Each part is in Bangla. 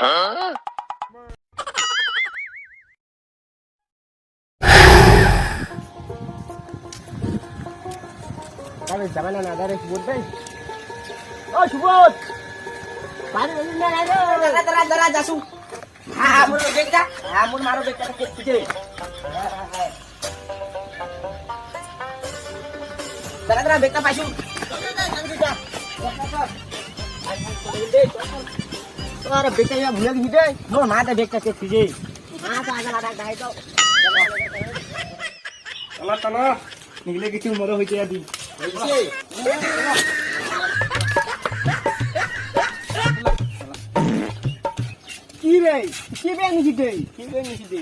তাহলে যাবে না না দাঁড়ে সুবোধ ভাই ও সুবোধ বাড়ি বাড়ি না রে দাঁড়া দাঁড়া দাঁড়া যাসু হ্যাঁ মোর বেগটা হ্যাঁ মোর মারো বেগটা কে পিছে দাঁড়া দাঁড়া বেগটা পাইছু আরে বেগটা ইয়া ভুলে গেছি রে। মোর মাটা বেগটা কে পিছে আগা আগা আগা গাই দাও চলা চলা নিগলে কিছু মজা হইতে আদি। কি রে? কি বে নিছি দে কি বে নিছি দে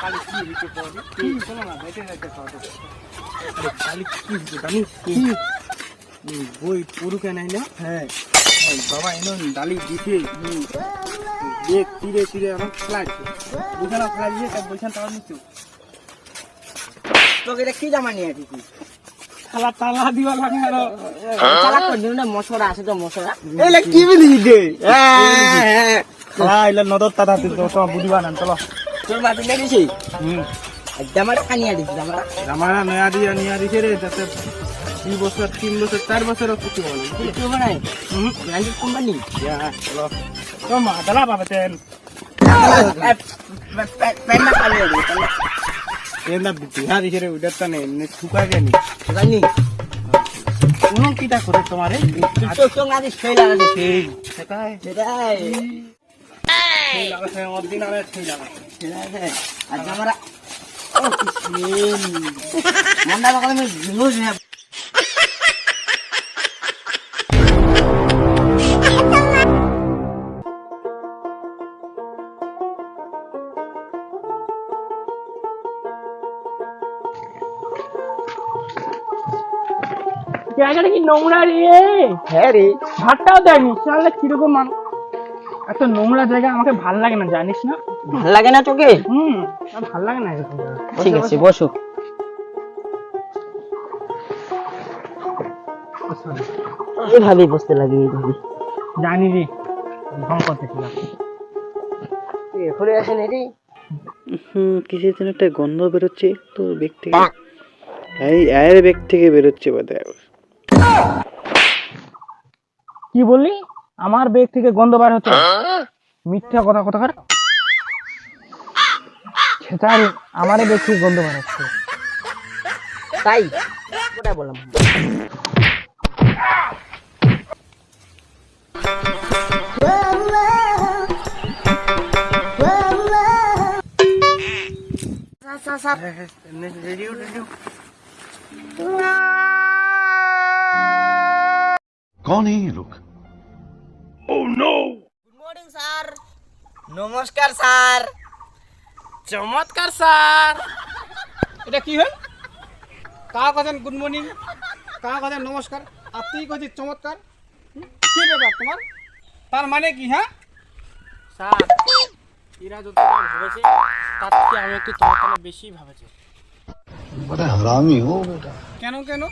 খালি কি হইতে পারে? কি? চলো না যাইতে যাইতে খাওয়া খালি কি জানি কি? বই পুরু কেন না? হ্যাঁ। বাবা এনো ডালি দিতে দেখ তীরে তীরে এখন ফ্লাইট বুঝানা ফ্লাইট দিয়ে তার বৈশান টাওয়ার নিচ্ছ তোকে এটা কি জামা নিয়ে আসিস? খালা তালা দিবা লাগে আর চালাক করে না মশলা আছে তো কি বলি দে খালা এলে নদর তাতা তো বুঝিবা না চলো। তোর বাতি লাগিয়েছি হুম। জামাটা কানিয়ে দিছি জামাটা। রামায়ণ নয়া দিয়া নিয়া দিছে রে যাতে দুই বছর তিন বছর চার বছর কিছু বলে কিছু বানাই ব্র্যান্ডেড কোম্পানি তো মা দালা পাবে তেন প্যান্টটা কানিয়ে দিছি এন্দা বিহা দিছে রে উডার তানে নে। শুকা জানি জানি কোনো কিটা করে তোমারে তো তো গাদি ফেল লাগা সেই সেটাই। সেটাই সেই। লাগাছে অরিজিনাল সেই লাগাছে সেটাই আর জামাটা ও কি মন্ডা বাকালে আমি হ্যাঁ জায়গাটা কি নোংরা রে? হ্যাঁ রে। ভাতটাও দেয়নি কীরকম মান এত নোংরা জায়গা আমাকে ভালো লাগে না জানিস না? ভালো লাগে না তোকে? হুম ভালো লাগে না ঠিক আছে বসো। এইভাবে বসতে লাগে এইভাবে জানি রে ঢং করতেছিলাম ঘুরে আসেন এটি হুম কিসের যেন একটা গন্ধ বেরোচ্ছে তোর বেগ থেকে? এই এর বেগ থেকে বেরোচ্ছে বোধ কি বললি? আমার বেগ থেকে গন্ধ বার হচ্ছে মিথ্যা কথা কথা কর? আমার বেগ থেকে গন্ধ বার হচ্ছে। তাই? ওটা বললাম। कौन है ये लोग গুড মর্নিং স্যার নমস্কার স্যার চমৎকার স্যার এটা কি হল কাহা কথা গুড মর্নিং কাহা কথা নমস্কার আর তুই কছিস চমৎকার হুম? কি ব্যাপার তোমার তার মানে কি হ্যাঁ স্যার এরা যতটা ভেবেছে তার থেকে আমি একটু তোমার থেকে বেশি ভাবেছি बड़ा हरामी हो बेटा কেন কেন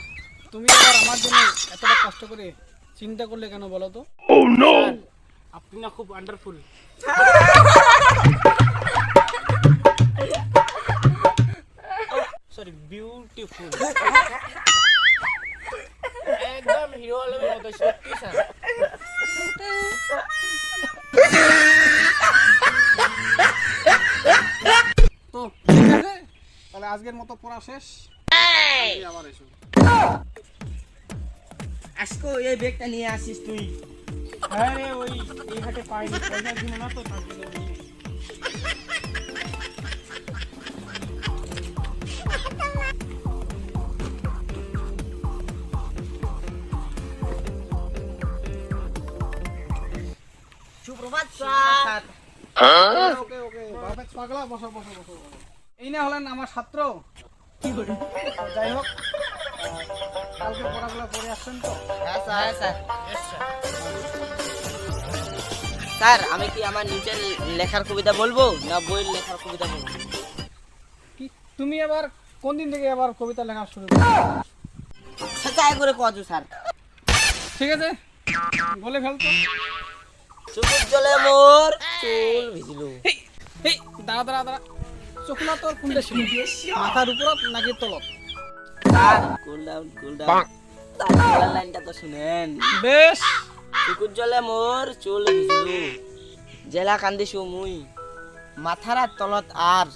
তুমি আবার আমার জন্য এতটা কষ্ট করে চিন্তা করলে কেন বলো তো? স্যার, আপনি না খুব আন্ডারফুল সরি বিউটিফুল একদম হিরো আলমের মতো সত্যি স্যার। তো ঠিক আছে? তাহলে আজকের মতো পড়া শেষ। আবার এসো আজকে এই ব্যাগটা নিয়ে আসিস তুই। হ্যাঁ রে ওই এই হাটে পাইনি পয়সা দিল না তো তার। সুপ্রভাত স্যার। ওকে ওকে পাগলা বসো বসো বসো বসো। এই না হলেন আমার ছাত্র। কি করে? যাই হোক কালকে পড়াগুলো করে আসছেন তো? হ্যাঁ স্যার। স্যার। স্যার আমি কি আমার নিজের লেখার কবিতা বলব না বইয়ের লেখার কবিতা বলব? কি? তুমি আবার কোন দিন থেকে আবার কবিতা লেখা শুরু করছ? সেটাই করে কজু স্যার। ঠিক আছে বলে ফেলতো চুকুর জলে মোর চুল ভিজলো। এই দাঁড়া দাঁড়া দাঁড়া। চকুলা তোর কোনটা ছিল? মাথার উপরত নাকি তলত? জলে কান্দিছো মুই মাথার তলত আর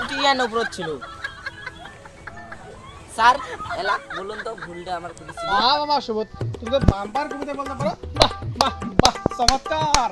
উঠিয়ান উপরত ছিল স্যার এলা বলুন তো ভুলটা আমার করেছিল বাহ বাবা সুবোধ তুমি তো বাম্পার কবিতা বলতে পারো বাহ বাহ বাহ চমৎকার